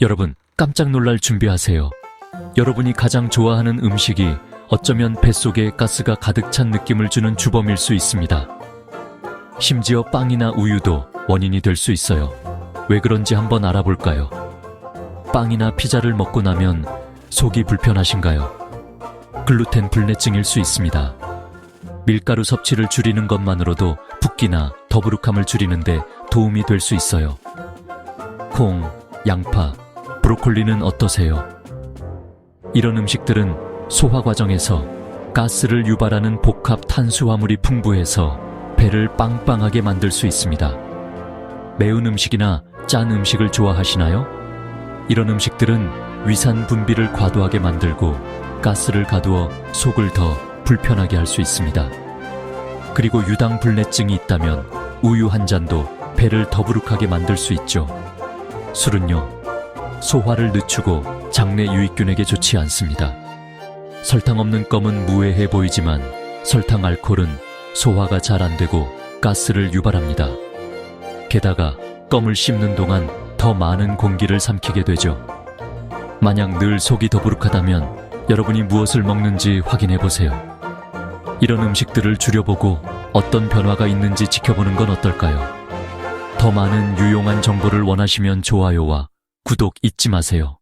여러분, 깜짝 놀랄 준비하세요. 여러분이 가장 좋아하는 음식이 어쩌면 뱃속에 가스가 가득 찬 느낌을 주는 주범일 수 있습니다. 심지어 빵이나 우유도 원인이 될 수 있어요. 왜 그런지 한번 알아볼까요? 빵이나 피자를 먹고 나면 속이 불편하신가요? 글루텐 불내증일 수 있습니다. 밀가루 섭취를 줄이는 것만으로도 붓기나 더부룩함을 줄이는데 도움이 될 수 있어요. 콩, 양파, 브로콜리는 어떠세요? 이런 음식들은 소화 과정에서 가스를 유발하는 복합 탄수화물이 풍부해서 배를 빵빵하게 만들 수 있습니다. 매운 음식이나 짠 음식을 좋아하시나요? 이런 음식들은 위산 분비를 과도하게 만들고 가스를 가두어 속을 더 불편하게 할 수 있습니다. 그리고 유당 불내증이 있다면 우유 한 잔도 배를 더부룩하게 만들 수 있죠. 술은요, 소화를 늦추고 장내 유익균에게 좋지 않습니다. 설탕 없는 껌은 무해해 보이지만 설탕 알코올은 소화가 잘 안 되고 가스를 유발합니다. 게다가 껌을 씹는 동안 더 많은 공기를 삼키게 되죠. 만약 늘 속이 더부룩하다면 여러분이 무엇을 먹는지 확인해 보세요. 이런 음식들을 줄여보고 어떤 변화가 있는지 지켜보는 건 어떨까요? 더 많은 유용한 정보를 원하시면 좋아요와 구독 잊지 마세요.